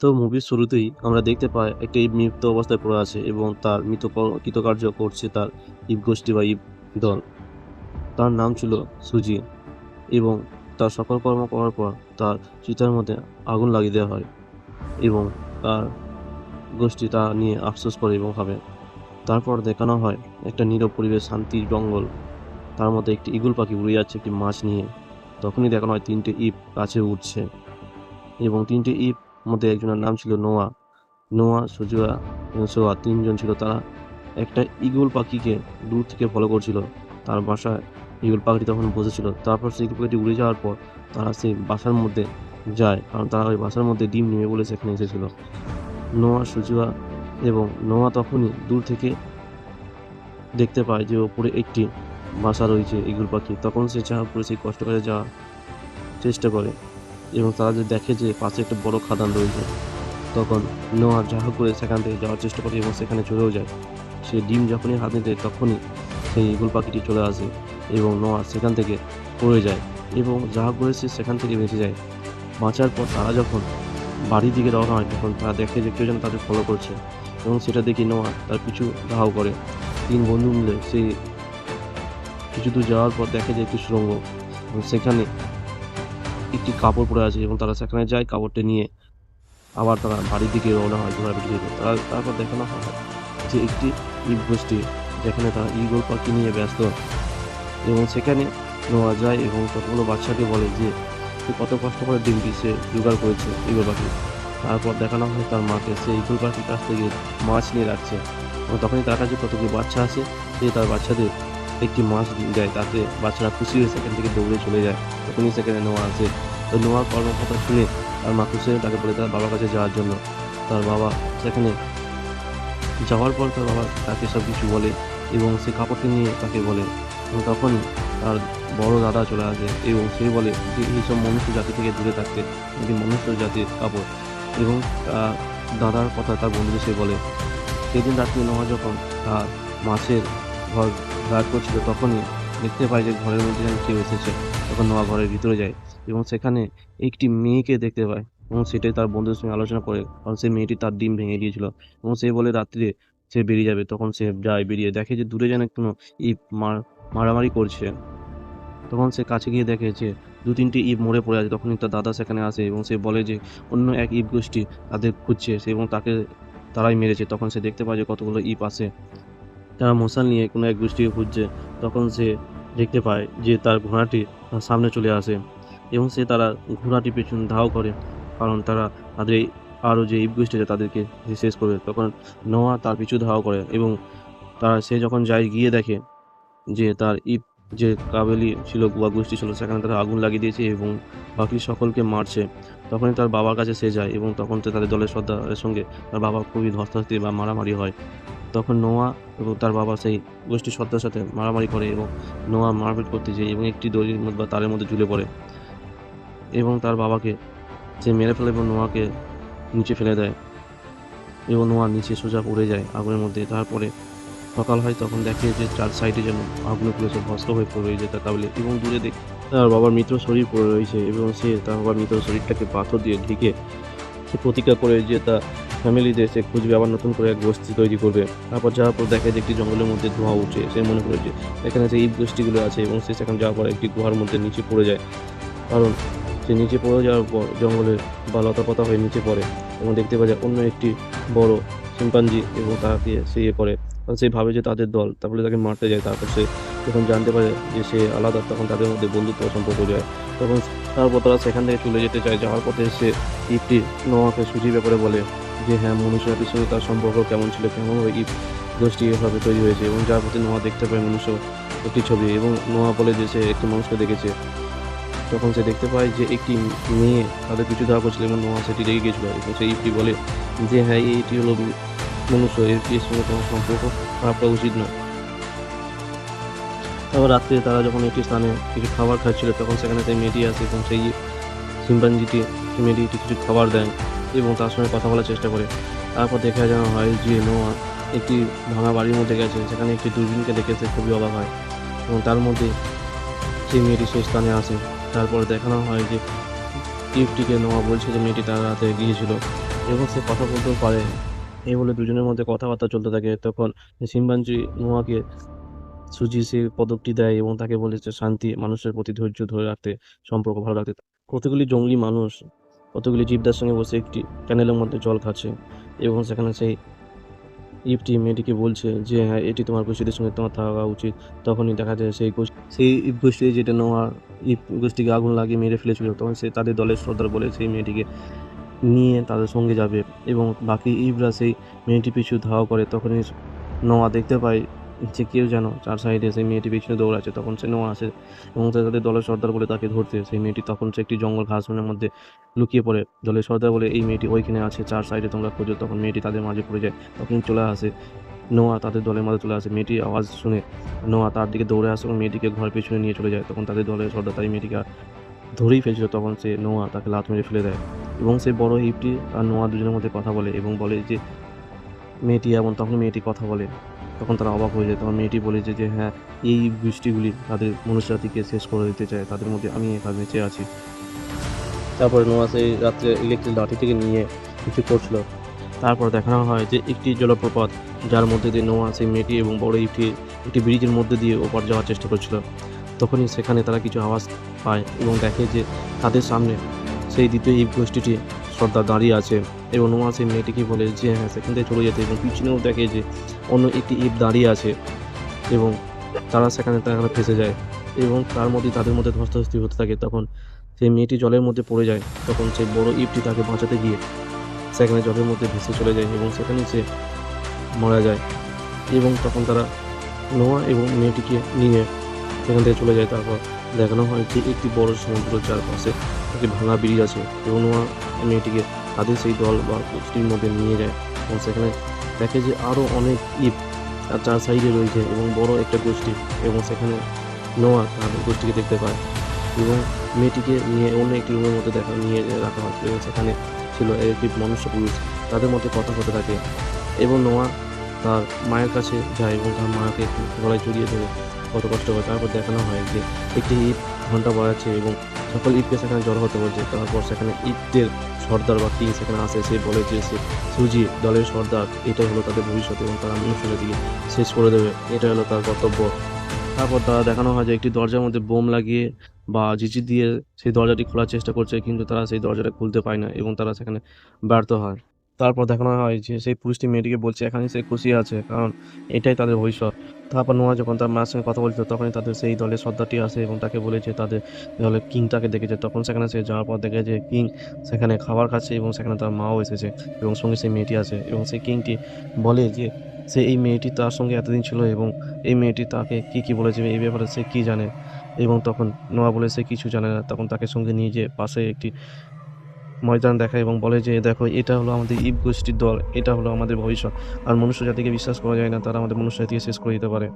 তো মুভির শুরুতেই আমরা দেখতে পাই একটা ইব মৃত অবস্থায় পড়ে আছে এবং তার মৃত কর- কৃতকার্য করছে তার ইব গোষ্ঠী বা ইব দল। তার নাম ছিল সুজি এবং তার সকল কর্ম করার পর তার চিতার মধ্যে আগুন লাগিয়ে দেওয়া হয় এবং তার গোষ্ঠী তা নিয়ে আফসোস করে এবং ভাবে। তারপর দেখানো হয় একটা নীরব পরিবেশ, শান্তির জঙ্গল। তার মধ্যে একটি ইগুল পাখি উড়ে যাচ্ছে একটি মাছ নিয়ে। তখনই দেখানো হয় তিনটে ইপ কাছে উঠছে এবং তিনটে ইপ মধ্যে একজনের নাম ছিল নোয়া। নোয়া, সুজুয়া সোয়া তিনজন ছিল তারা। একটা ইগল পাখিকে দূর থেকে ফলো করছিল। তার বাসায় ইগল পাখিটি তখন বসেছিল। তারপর সেই ইগল পাখিটি উড়ে যাওয়ার পর তারা সেই বাসার মধ্যে যায়। কারণ তারা ওই বাসার মধ্যে ডিম নেমে বলে সেখানে এসেছিল। নোয়া, সুজুয়া এবং নোয়া তখনই দূর থেকে দেখতে পায় যে ওপরে একটি বাসা রয়েছে ইগল পাখি। তখন সে যা করে সেই কষ্ট করে যাওয়ার চেষ্টা করে। এবং তারা যে দেখে যে পাশে একটা বড় খাদান রয়েছে, তখন নোয়া হোক করে সেখান থেকে যাওয়ার চেষ্টা করে এবং সেখানে চলেও যায়। সে ডিম যখনই হাতে দেয়, তখনই সেই ইগল পাখিটি চলে আসে এবং নোয়া সেখান থেকে পড়ে যায় এবং যা হোক করে সে সেখান থেকে বেঁচে যায়। বাঁচার পর তারা যখন বাড়ির দিকে রওনা হয়, তখন তারা দেখে যে কেউ যেন তাদের ফলো করছে এবং সেটা দেখে নোয়া তার পিছু ধাও করে। তিন বন্ধু মিলে সে কিছু দূর যাওয়ার পর দেখে যে একটি সুড়ঙ্গ এবং সেখানে একটি কাপড় পরে আছে এবং তারা সেখানে যায়, কাপড়টা নিয়ে আবার তারা বাড়ির দিকে রওনা হয় দিকে তারা তারপর দেখানো হয় যে একটি ইট গোষ্ঠী যেখানে তারা ইগল পাখি নিয়ে ব্যস্ত এবং সেখানে নোয়া যায় এবং কতগুলো বাচ্চাকে বলে যে কত কষ্ট করে ডিমটি সে জোগাড় করেছে ইগল পাখি। তারপর দেখানো হয় তার মাকে, সে ইগল পাখির কাছ থেকে মাছ নিয়ে রাখছে। এবং তখনই তার কাছে কতগুলো বাচ্চা আছে সে তার বাচ্চাদের একটি মাছ দেয়, তাতে বাচ্চারা খুশি হয়ে সেখান থেকে দৌড়ে চলে যায়। তখনই সেখানে নোয়া আসে তো নোয়ার কর্মকথা শুনে তার মা খুশি তাকে বলে তার বাবার কাছে যাওয়ার জন্য। তার বাবা সেখানে যাওয়ার পর তার বাবা তাকে সব কিছু বলে এবং সে কাপড়টি নিয়ে তাকে বলে। এবং তখনই তার বড় দাদা চলে আসে এবং সে বলে যে এইসব মনুষ্য জাতি থেকে দূরে থাকতে, এটি মনুষ্য জাতির কাপড়। এবং দাদার কথা তার বন্ধুকে সে বলে। সেদিন রাত্রে নোয়া যখন তার মাছের ঘর গার্ড করছিল, তখনই দেখতে পায় যে ঘরের মধ্যে যেন কেউ এসেছে। তখন নোয়া ঘরের ভিতরে যায় এবং সেখানে একটি মেয়েকে দেখতে পায় এবং সেটাই তার বন্ধুদের সঙ্গে আলোচনা করে। কারণ সেই মেয়েটি তার ডিম ভেঙে দিয়েছিল এবং সে বলে রাত্রে সে বেরিয়ে যাবে। তখন সে যায় বেরিয়ে দেখে যে দূরে যেন কোনো মার, মারামারি করছে। তখন সে কাছে গিয়ে দেখে যে দু তিনটি ইপ মরে পড়ে আছে। তখনই তার দাদা সেখানে আসে এবং সে বলে যে অন্য এক ইপ গোষ্ঠী তাদের খুঁজছে সে এবং তাকে, তারাই মেরেছে। তখন সে দেখতে পায় যে কতগুলো ইপ আছে। তারা মশাল নিয়ে কোনো এক গোষ্ঠীকে খুঁজছে। তখন সে দেখতে পায় যে তার ঘোড়াটি তার সামনে চলে আসে এবং সে তারা ঘোড়াটি পেছন ধাও করে কারণ তারা তাদের আরও যে ইপ গোষ্ঠী আছে তাদেরকে শেষ করবে। তখন নোয়া তার পিছু ধাওয়া করে এবং তারা সে যখন যায় গিয়ে দেখে যে তার ইপ যে কাবেলি ছিল বা গোষ্ঠী ছিল, সেখানে তারা আগুন লাগিয়ে দিয়েছে এবং বাকি সকলকে মারছে। তখনই তার বাবার কাছে সে যায় এবং তখন তাদের দলের সর্দারের সঙ্গে তার বাবা খুবই ধস্তাধস্তি বা মারামারি হয়। তখন নোয়া এবং তার বাবা সেই গোষ্ঠী সর্দার সাথে মারামারি করে এবং নোয়া মারপিট করতে যায় এবং একটি দড়ির মধ্যে বা তারের মধ্যে ঝুলে পড়ে এবং তার বাবাকে সে মেরে ফেলে এবং নোয়াকে নিচে ফেলে দেয় এবং নোয়া নিচে সোজা পড়ে যায় আগুনের মধ্যে। তারপরে সকাল হয় তখন দেখে যে চার সাইডে যেন আগুনে পুড়েছে ভস্ত হয়ে পড়ে তার কাবলে এবং দূরে দেখ তার বাবার মৃত শরীর পড়ে রয়েছে এবং সে তার বাবার মৃত শরীরটাকে পাথর দিয়ে ঢেকে সে প্রতিজ্ঞা করে যে তার ফ্যামিলিতে সে খুঁজবে, আবার নতুন করে এক বস্তি তৈরি করবে। তারপর যাওয়ার পর দেখে যে একটি জঙ্গলের মধ্যে ধোঁয়া উঠে, সে মনে করে যে এখানে যে ইট গোষ্ঠীগুলো আছে এবং সে সেখানে যাওয়ার পর একটি গুহার মধ্যে নিচে পড়ে যায়। কারণ সে নিচে পড়ে যাওয়ার পর জঙ্গলের বা লতা পাতা হয়ে নিচে পড়ে এবং দেখতে পাওয়া যায় অন্য একটি বড় শিম্পাঞ্জি এবং তাকে সে ইয়ে করে। সে ভাবে যে তাদের দল, তারপরে তাকে মারতে যায়, তারপর সে যখন জানতে পারে যে সে আলাদা, তখন তাদের মধ্যে বন্ধুত্ব সম্পর্ক যায়। তখন তারপর তারা সেখান থেকে চলে যেতে চায়। যাওয়ার পথে সে ইফটি নোয়াকে সুজির ব্যাপারে বলে যে হ্যাঁ মনুষ্য জাতির সঙ্গে তার সম্পর্ক কেমন ছিল? কেমনভাবে ইপ গোষ্ঠী এভাবে তৈরি হয়েছে? এবং যার প্রতি নোয়া দেখতে পায় মনুষ্য একটি ছবি। এবং নোয়া বলে যে, সে একটি মানুষকে দেখেছে। তখন সে দেখতে পায় যে, একটি মেয়ে তাদের পিছু ধরা করছিল এবং নোয়া সেটি রেগে গিয়েছিল। এবং সেই ইফটি বলে যে হ্যাঁ এইটি হলো মনুষ্য। এর সঙ্গে সম্পর্ক খারাপ করা উচিত নয়। তারপর রাত্রে তারা যখন একটি স্থানে কিছু খাবার খাচ্ছিল, তখন সেখানে সেই মেয়েটি আসে এবং সেই সিম্পাঞ্জিটি মেয়েটি কিছু খাবার দেয় এবং তার সঙ্গে কথা বলার চেষ্টা করে। তারপর দেখা যাওয়া হয় যে নোয়া একটি ভাঙা বাড়ির মধ্যে গেছে, সেখানে একটি দূরবীনকে দেখে সে খুবই অবাক হয় এবং তার মধ্যে সেই মেয়েটি সেই স্থানে আসে। তারপর দেখানো হয় যে টিপটিকে নোয়া বলছে যে মেয়েটি তার রাতে গিয়েছিল এবং সে কথা বলতেও পারে। এই বলে দুজনের মধ্যে কথাবার্তা চলতে থাকে। তখন শিম্পাঞ্জি নোয়াকে সুজি সে পদকটি দেয় এবং তাকে বলে যে শান্তি, মানুষের প্রতি ধৈর্য ধরে রাখতে, সম্পর্ক ভালো রাখতে। কতগুলি জঙ্গলি মানুষ, কতগুলি জীবদার সঙ্গে বসে একটি ক্যানেলের মধ্যে জল খাচ্ছে এবং সেখানে সেই ইপটি মেয়েটিকে বলছে যে হ্যাঁ এটি তোমার গোষ্ঠীদের সঙ্গে তোমার থাকা উচিত। তখনই দেখা যায় সেই গোষ্ঠী, সেই ইপ গোষ্ঠী যেটা নোয়ার ইপ গোষ্ঠীকে আগুন লাগিয়ে মেরে ফেলেছিল, তখন সে তাদের দলের সর্দার বলে সেই মেয়েটিকে নিয়ে তাদের সঙ্গে যাবে এবং বাকি ইবরা সেই মেয়েটি পিছু ধাওয়া করে। তখনই নোয়া দেখতে পায় যে কেউ যেন চার সাইডে সেই মেয়েটি পিছনে দৌড়াচ্ছে তখন সে নোয়া আসে এবং তাদের দলের সর্দার বলে তাকে ধরতে সেই মেয়েটি তখন সে একটি জঙ্গল ঘাসনের মধ্যে লুকিয়ে পড়ে। দলের সর্দার বলে, এই মেয়েটি ওইখানে আছে, চার সাইডে তোমরা খোঁজো। তখন মেয়েটি তাদের মাঝে পড়ে যায়, তখন চলে আসে। নোয়া তাদের দলের মাঝে চলে আসে। মেয়েটির আওয়াজ শুনে নোয়া তার দিকে দৌড়ে আসে এবং মেয়েটিকে ঘর পেছনে নিয়ে চলে যায়। তখন তাদের দলের সর্দার তাই মেয়েটিকে ধরেই ফেলছিল, তখন সে নোয়া তাকে লাত মেরে ফেলে দেয় এবং সেই বড় হিপটি আর নোয়া দুজনের মধ্যে কথা বলে এবং বলে যে, মেয়েটি এমন। তখন মেয়েটি কথা বলে। তখন তারা অবাক হয়ে যায়। তখন মেয়েটি বলে যে হ্যাঁ এই বৃষ্টিগুলি তাদের মনুষ্য জাতিকে শেষ করে দিতে চায়। তাদের মধ্যে আমি এখানে বেঁচে আছি। তারপরে নোয়া সেই রাত্রে ইলেকট্রিক লাঠি থেকে নিয়ে কিছু করছিল তারপর দেখানো হয় যে, একটি জলপ্রপাত যার মধ্যে দিয়ে নোয়া সেই মেয়েটি এবং বড় ইপটি একটি ব্রিজের মধ্যে দিয়ে ওপার যাওয়ার চেষ্টা করছিল। তখনই সেখানে তারা কিছু আওয়াজ পায় এবং দেখে যে, তাদের সামনে সেই দ্বিতীয় এই গোষ্ঠীটি সর্দার দাঁড়িয়ে আছে। এবং নোয়া সেই মেয়েটিকে বলে যে হ্যাঁ সেখান থেকে চলে যেতে এবং পিছনেও দেখে যে অন্য একটি ইপ দাঁড়িয়ে আছে এবং তারা সেখানে তারা ফেসে যায় এবং তার মধ্যে তাদের মধ্যে ধস্তাধস্তি হতে থাকে। তখন সেই মেয়েটি জলের মধ্যে পড়ে যায়। তখন সেই বড় ইপটি তাকে বাঁচাতে গিয়ে সেখানে জলের মধ্যে ভেসে চলে যায় এবং সেখানে সে মারা যায়। এবং তখন তারা নোয়া এবং মেয়েটিকে নিয়ে সেখান থেকে চলে যায়। তারপর দেখানো হয় যে একটি বড় সমুদ্র যার পাশে একটি ভাঙা ব্রিজ আছে। এবং নোয়া মেয়েটিকে তাদের সেই দল বা গোষ্ঠীর মধ্যে নিয়ে যায় এবং সেখানে যে আরও অনেক ইপ তার চার সাইডে রয়েছে এবং বড় একটা গোষ্ঠী এবং সেখানে নোয়া তার গোষ্ঠীকে দেখতে পায় এবং মেয়েটিকে নিয়ে অন্য একটি রুমের মধ্যে দেখা, নিয়ে রাখা হয় এবং সেখানে ছিল একটি মনুষ্য পুরুষ। তাদের মধ্যে কথা হতে থাকে এবং নোয়া তার মায়ের কাছে যায় এবং তার মাকে গলায় জড়িয়ে ধরে কত কষ্ট করে তারপর দেখানো হয় যে একটি ইট ঘণ্টা বাজাচ্ছে এবং সকল ইটকে সেখানে জড়ো হতে বলছে তারপর সেখানে ইটদের সর্দার বা কিং সেখানে আসে সে বলে যে সে সুজি দলের সর্দার, এটাই হলো তাদের ভবিষ্যৎ এবং তারা মিউশনে দিয়ে শেষ করে দেবে। এটাই হলো তার কর্তব্য। তারপর তারা দেখানো হয় যে একটি দরজার মধ্যে বোম লাগিয়ে বা জিজি দিয়ে সেই দরজাটি খোলার চেষ্টা করছে, কিন্তু তারা সেই দরজাটা খুলতে পায় না এবং তারা সেখানে ব্যর্থ হয়। তারপর দেখানো হয় যে সেই পুরুষটি মেয়েটিকে বলছে, এখানে সে খুশি আছে, কারণ এটাই তাদের ভবিষ্যৎ। তারপর নোয়া যখন তার মায়ের সঙ্গে কথা বলছিল, তখনই তাদের সেই দলের সর্দারটি আসে এবং তাকে বলেছে তাদের দলের কিংটাকে দেখেছে। তখন সেখানে সে যাওয়ার পর দেখে যে কিং সেখানে খাবার খাচ্ছে এবং সেখানে তার মাও এসেছে এবং সঙ্গে সেই মেয়েটি আছে এবং সেই কিংটি বলে যে সে এই মেয়েটি তার সঙ্গে এতদিন ছিল এবং এই মেয়েটি তাকে কি কি বলেছে এই ব্যাপারে সে কি জানে? এবং তখন নোয়া বলে, সে কিছু জানে না। তখন তাকে সঙ্গে নিয়ে যে পাশে একটি ময়দান দেখায় এবং বলে যে, দেখো, এটা হলো আমাদের ইব গোষ্ঠীর দল, এটা হলো আমাদের ভবিষ্যৎ। আর মনুষ্য জাতিকে বিশ্বাস করা যায় না, তারা আমাদের মনুষ্য জাতিকে শেষ করে দিতে পারে।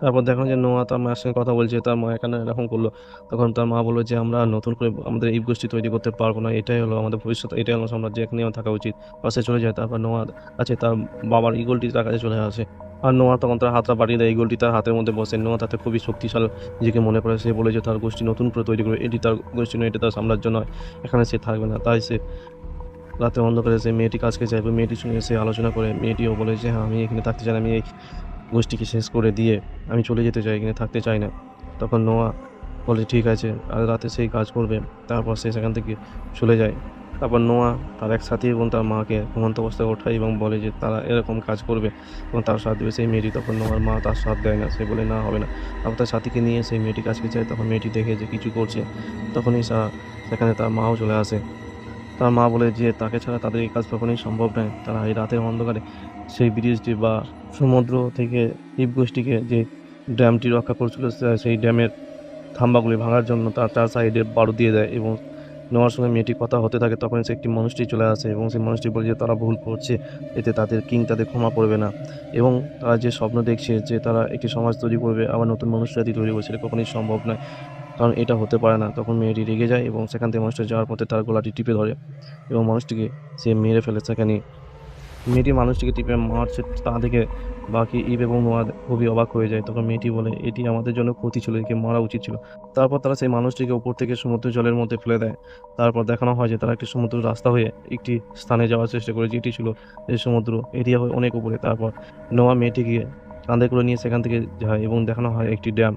তারপর দেখো যে নোয়া তার মায়ের সঙ্গে কথা বলছে, তার মা এখানে এরকম করল। তখন তার মা বলল যে, আমরা নতুন করে আমাদের ইব গোষ্ঠী তৈরি করতে পারব না, এটাই হলো আমাদের ভবিষ্যৎ, এটাই হলো সাম্রাজ্য এখানে থাকা উচিত। পাশে চলে যায় তারপর নোয়া আছে, তার বাবার ইগলটি তার কাছে চলে আসে। আর নোয়া তখন তার হাতটা বাড়িয়ে দেয়। এই গোলটি তার হাতের মধ্যে বসে। নোয়া তাতে খুবই শক্তিশালী নিজেকে মনে করে, সে বলে যে তার গোষ্ঠী নতুন করে তৈরি করবে। এটি তার গোষ্ঠী নয়, এটি তার সাম্রাজ্য নয়। এখানে সে থাকবে না। তাই সে রাতে অন্ধকারে সে মেয়েটি কাছকে যাবে মেয়েটির সঙ্গে সে আলোচনা করে। মেয়েটিও বলে যে হ্যাঁ আমি এখানে থাকতে চাই আমি এই গোষ্ঠীকে শেষ করে দিয়ে আমি চলে যেতে চাই, এখানে থাকতে চাই না। তখন নোয়া বলে, ঠিক আছে আর রাতে সেই কাজ করবে। তারপর সে সেখান থেকে চলে যায়। তারপর নোয়া, তার এক সাথী এবং তার মাকে ঘুমন্ত অবস্থায় ওঠায় এবং বলে যে তারা এরকম কাজ করবে এবং তার সাথ দেবে। সেই মেয়েটি তখন নোয়ার মা তার সাথ দেয় না। সে বলে, না, হবে না। তারপর তার সাথীকে নিয়ে সেই মেয়েটি কাছকে যায়। তখন মেয়েটি দেখে যে কিছু করছে। তখনই সেখানে তার মাও চলে আসে। তার মা বলে যে, তাকে ছাড়া তাদের এই কাজ কখনোই সম্ভব নয়। তারা এই রাতের অন্ধকারে সেই ব্রিজটি বা সমুদ্র থেকে দ্বীপ গোষ্ঠীকে যে ড্যামটি রক্ষা করছিল সেই ড্যামের থাম্বাগুলি ভাঙার জন্য তার চার সাইডে বারু দিয়ে দেয় এবং নেওয়ার সঙ্গে মেয়েটি কথা হতে থাকে তখন সে একটি মানুষটি চলে আসে এবং সেই মানুষটি বলে যে, তারা ভুল করছে, এতে তাদের কিং তাদের ক্ষমা করবে না। এবং তারা যে স্বপ্ন দেখছে যে, তারা একটি সমাজ তৈরি করবে, আবার নতুন মানুষ জাতি তৈরি করছে, এটা কখনোই সম্ভব নয়। কারণ এটা হতে পারে না। তখন মেয়েটি রেগে যায় এবং সেখান থেকে মানুষটা যাওয়ার পথে তার গলাটি টিপে ধরে এবং মানুষটিকে সে মেরে ফেলে সেখানে। মেয়েটি মানুষটিকে টিপে মারছে, তা দেখে বাকি ইব এবং নোয়া খুবই অবাক হয়ে যায়। তখন মেয়েটি বলে, এটি আমাদের জন্য ক্ষতি ছিল, একে মারা উচিত ছিল। তারপর তারা সেই মানুষটিকে উপর থেকে সমুদ্র জলের মধ্যে ফেলে দেয়। তারপর দেখানো হয় যে তারা একটি সমুদ্র রাস্তা হয়ে একটি স্থানে যাওয়ার চেষ্টা করে যেটি ছিল যে সমুদ্র এরিয়া হয়ে অনেক উপরে। তারপর নোয়া মেয়েটিকে কাঁধে করে নিয়ে সেখান থেকে যায় এবং দেখানো হয় একটি ড্যাম।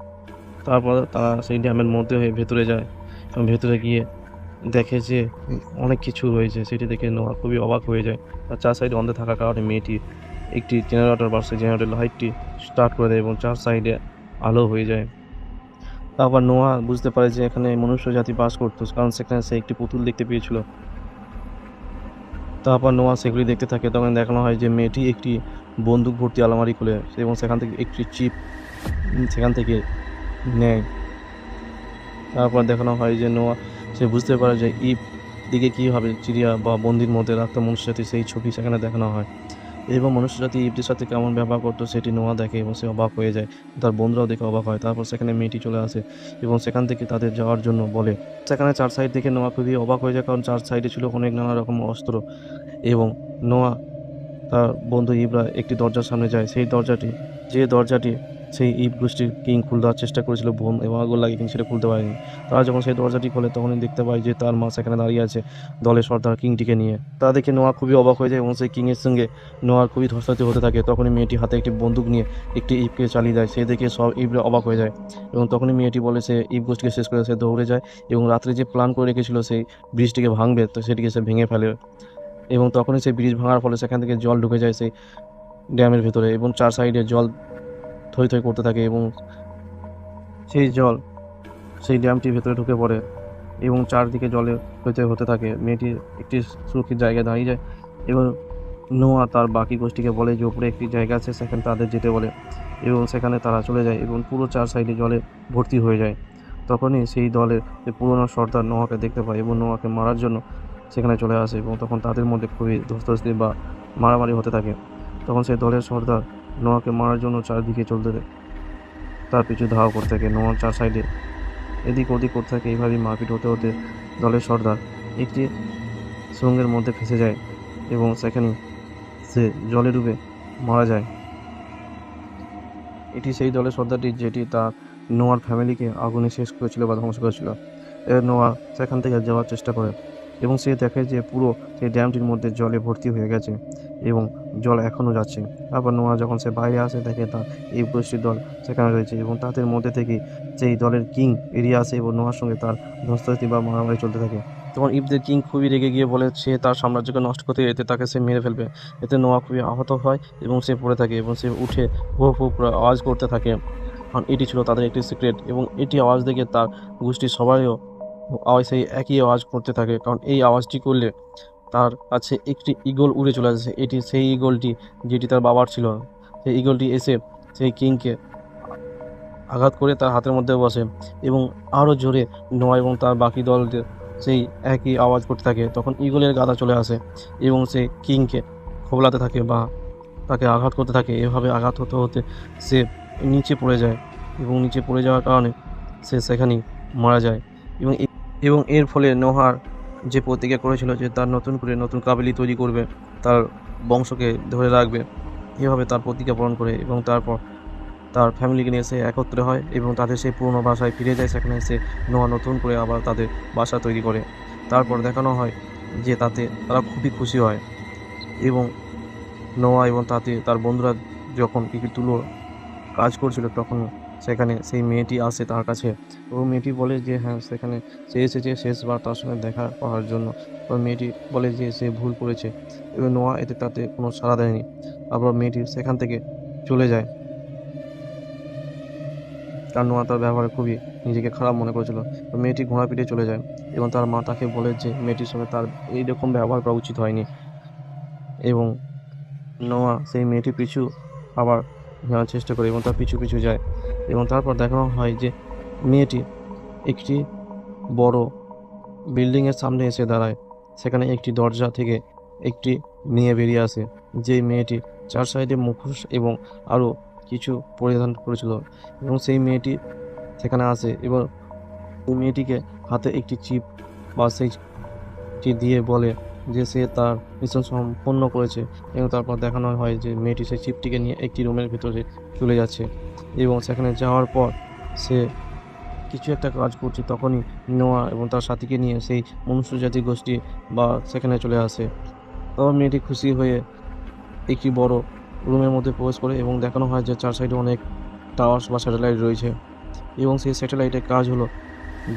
তারপর তারা সেই ড্যামের মধ্যে হয়ে ভেতরে যায় এবং ভেতরে গিয়ে দেখে যে অনেক কিছু রয়েছে। সেটি দেখে নোয়া খুবই অবাক হয়ে যায়। আর চার সাইডে অন্ধে থাকার কারণে মেয়েটি একটি জেনারেটর বা সেই জেনারেটর লাইটটি স্টার্ট করে দেয় এবং চার সাইডে আলো হয়ে যায়। তারপর নোয়া বুঝতে পারে যে এখানে মনুষ্য জাতি বাস করতো, কারণ সেখানে সে একটি পুতুল দেখতে পেয়েছিল। তারপর নোয়া সেগুলি দেখতে থাকে, তখন দেখানো হয় যে মেয়েটি একটি বন্দুক ভর্তি আলমারি খুলে এবং সেখান থেকে একটি চিপ সেখান থেকে নেয়। তারপর দেখানো হয় যে নোয়া, সে বুঝতে পারে যে ইপ দিকে কীভাবে চিড়িয়া বা বন্দির মধ্যে রাখতো মনুষ্য জাতি, সেই ছবি সেখানে দেখানো হয়। এবং মনুষ্য জাতি ইবদের সাথে কেমন ব্যবহার করতো সেটি নোয়া দেখে এবং সে অবাক হয়ে যায়। তার বন্ধুরাও দেখে অবাক হয়। তারপর সেখানে মেয়েটি চলে আসে এবং সেখান থেকে তাদের যাওয়ার জন্য বলে। সেখানে চার সাইড দেখে নোয়া খুবই অবাক হয়ে যায় কারণ চার সাইডে ছিল অনেক নানা রকম অস্ত্র এবং নোয়া, তার বন্ধু ইবরা একটি দরজার সামনে যায়। সেই দরজাটি, যে দরজাটি সেই ইব গোষ্ঠীর কিং খুলে দেওয়ার চেষ্টা করেছিল, বোম এবং লাগিয়ে কিন্তু সেটা খুলতে পারেনি। তারা যখন সেই দরজাটি খোলে, তখনই দেখতে পায় যে তার মা সেখানে দাঁড়িয়ে আছে দলের সর্দার কিংটিকে নিয়ে। তা দেখে নোয়া খুবই অবাক হয়ে যায় এবং সেই কিংয়ের সঙ্গে নোয়ার খুবই ধস্তাধস্তি হতে থাকে। তখনই মেয়েটি হাতে একটি বন্দুক নিয়ে একটি ইবকে চালিয়ে দেয় সেই দেখে সব ইবরা অবাক হয়ে যায় এবং তখনই মেয়েটি বলে, সে ইব গোষ্ঠীকে শেষ করে সে দৌড়ে যায় এবং রাত্রে যে প্ল্যান করে রেখেছিল, সেই ব্রিজটিকে ভাঙবে, তো সেটিকে সে ভেঙে ফেলে। এবং তখনই সেই ব্রিজ ভাঙার ফলে সেখান থেকে জল ঢুকে যায় সেই ড্যামের ভেতরে এবং চার সাইডে জল থই থই করতে থাকে এবং সেই জল সেই ড্যামটির ভেতরে ঢুকে পড়ে এবং চারদিকে জলে থই হতে থাকে। মেয়েটি একটি সুরক্ষিত জায়গায় দাঁড়িয়ে যায় এবং নোয়া তার বাকি গোষ্ঠীকে বলে যে উপরে একটি জায়গা আছে, সেখানে তাদের যেতে বলে। এবং সেখানে তারা চলে যায় এবং পুরো চার সাইডে জলে ভর্তি হয়ে যায়। তখনই সেই দলের যে পুরোনো সর্দার নোয়াকে দেখতে পায় এবং নোয়াকে মারার জন্য সেখানে চলে আসে এবং তখন তাদের মধ্যে খুবই ধস্তাধস্তি বা মারামারি হতে থাকে। তখন সেই দলের সর্দার নোয়াকে মারার জন্য চারদিকে চলতে দেয়। তার পিছু ধাওয়া করতে থাকে নোয়ার চার সাইডে। এদিক ওদিক করতে থাকে এইভাবেই মারপিট হতে হতে দলের সর্দার একটি সুরঙ্গের মধ্যে ফেসে যায় এবং সেখানে সে জলে ডুবে মারা যায়। এটি সেই দলের সর্দারটি যেটি তার নোয়ার ফ্যামিলিকে আগুনে শেষ করেছিল বা ধ্বংস করেছিল। এ নোয়া সেখান থেকে যাওয়ার চেষ্টা করে। এবং সে দেখে যে পুরো সেই ড্যামটির মধ্যে জলে ভর্তি হয়ে গেছে এবং জল এখনও যাচ্ছে। আবার নোয়া যখন সে বাইরে আসে, দেখে তার এই গোষ্ঠীর দল সেখানে রয়েছে এবং তাদের মধ্যে থেকে সেই দলের কিং এরিয়া আসে এবং নোয়ার সঙ্গে তার ধস্তাধস্তি বা মারামারি চলতে থাকে। তখন ইবদের কিং খুবই রেগে গিয়ে বলে, সে তার সাম্রাজ্যকে নষ্ট করতে এতে তাকে সে মেরে ফেলবে। এতে নোয়া খুবই আহত হয় এবং সে পড়ে থাকে এবং সে উঠে হো করে আওয়াজ করতে থাকে। কারণ এটি ছিল তাদের একটি সিক্রেট এবং এটি আওয়াজ দেখে তার গোষ্ঠীর সবাইও সেই একই আওয়াজ করতে থাকে। কারণ এই আওয়াজটি করলে তার কাছে একটি ইগল উড়ে চলে আসে। এটি সেই ইগলটি যেটি তার বাবার ছিল। সেই ইগলটি এসে সেই কিংকে আঘাত করে তার হাতের মধ্যে বসে এবং আরও জোরে নোয়া এবং তার বাকি দলদের সেই একই আওয়াজ করতে থাকে। তখন ইগলের গাদা চলে আসে এবং সে কিংকে খোবলাতে থাকে বা তাকে আঘাত করতে থাকে। এভাবে আঘাত হতে হতে সে নিচে পড়ে যায় এবং নিচে পড়ে যাওয়ার কারণে সে সেখানেই মারা যায় এবং এবং এর ফলে নোহার যে প্রতিজ্ঞা করেছিল যে তার নতুন করে নতুন কাবিলি তৈরি করবে, তার বংশকে ধরে রাখবে, এভাবে তার প্রতিজ্ঞা পালন করে এবং তারপর তার ফ্যামিলিকে নিয়ে সে একত্রে হয় এবং তাদের সেই পুরনো বাসায় ফিরে যায়। সেখানে এসে নোয়া নতুন করে আবার তাদের বাসা তৈরি করে। তারপর দেখানো হয় যে তাতে তারা খুবই খুশি হয় এবং নোয়া এবং তাতে তার বন্ধুরা যখন কিছু তুলো কাজ করছিল, তখন সেখানে সেই মেয়েটি আসে তার কাছে। এবং মেয়েটি বলে যে হ্যাঁ সেখানে সে এসেছে শেষবার তার সঙ্গে দেখা করার জন্য। তো মেয়েটি বলে যে, সে ভুল করেছে। এবং নোয়া এতে তাতে কোনো সাড়া দেয়নি। আবার মেয়েটি সেখান থেকে চলে যায়। তার নোয়া তার ব্যবহারে খুবই নিজেকে খারাপ মনে করেছিল। তো মেয়েটি ঘোড়া পিঠে চলে যায় এবং তার মা তাকে বলে যে, মেয়েটির সঙ্গে তার এইরকম ব্যবহার করা উচিত হয়নি। এবং নোয়া সেই মেয়েটি পিছু আবার যাওয়ার চেষ্টা করে এবং তার পিছু পিছু যায়। এবং তারপর দেখানো হয় যে মেয়েটি একটি বড় বিল্ডিংয়ের সামনে এসে দাঁড়ায়। সেখানে একটি দরজা থেকে একটি মেয়ে বেরিয়ে আসে, যেই মেয়েটি চার সাইডে মুখোশ এবং আরও কিছু পরিধান করেছিল এবং সেই মেয়েটি সেখানে আসে এবং ওই মেয়েটিকে হাতে একটি চিপ বা সেই চিপ দিয়ে বলে যে সে তার মিশন সম্পন্ন করেছে এবং তারপর দেখানো হয় যে মেয়েটি সেই চিপটিকে নিয়ে একটি রুমের ভিতরে চলে যাচ্ছে এবং সেখানে যাওয়ার পর সে কিছু একটা কাজ করছে, তখনই নোয়া এবং তার সাথীকে নিয়ে সেই মনুষ্য জাতি গোষ্ঠী বা সেখানে চলে আসে। তখন মেয়েটি খুশি হয়ে একটি বড় রুমের মধ্যে প্রবেশ করে এবং দেখানো হয় যে চার সাইডে অনেক টাওয়ার্স বা স্যাটেলাইট রয়েছে এবং সেই স্যাটেলাইটের কাজ হলো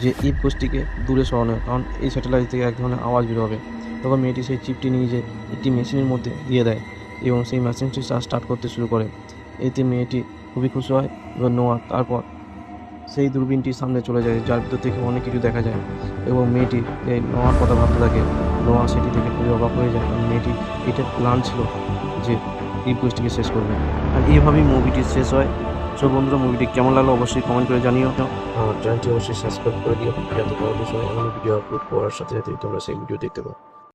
যে ইপ গোষ্ঠীকে দূরে সরানো, কারণ এই স্যাটেলাইট থেকে এক ধরনের আওয়াজ বের হবে। তখন মেয়েটি সেই চিপটি নিয়ে যে একটি মেশিনের মধ্যে দিয়ে দেয় এবং সেই মেশিনটি স্টার্ট করতে শুরু করে। এতে মেয়েটি খুবই খুশি হয় এবং নোয়া তারপর সেই দূরবীনটির সামনে চলে যায়, যার ভিতর থেকে অনেক কিছু দেখা যায় এবং মেয়েটি এই নোয়ার কথা ভাবতে থাকে। নোয়া সেটি থেকে খুবই অবাক হয়ে যায় কারণ মেয়েটি এটা প্ল্যান ছিল যে এই গোষ্ঠীকে শেষ করবে। আর এইভাবেই মুভিটি শেষ হয়। সো বন্ধুরা মুভিটি কেমন লাগল অবশ্যই কমেন্ট করে জানিও। চ্যানেলটি অবশ্যই সাবস্ক্রাইব করে দিও। যাতে পরবর্তী সময় এমন ভিডিও আপলোড করার সাথে সাথে তোমরা সেই ভিডিও দেখতে পাও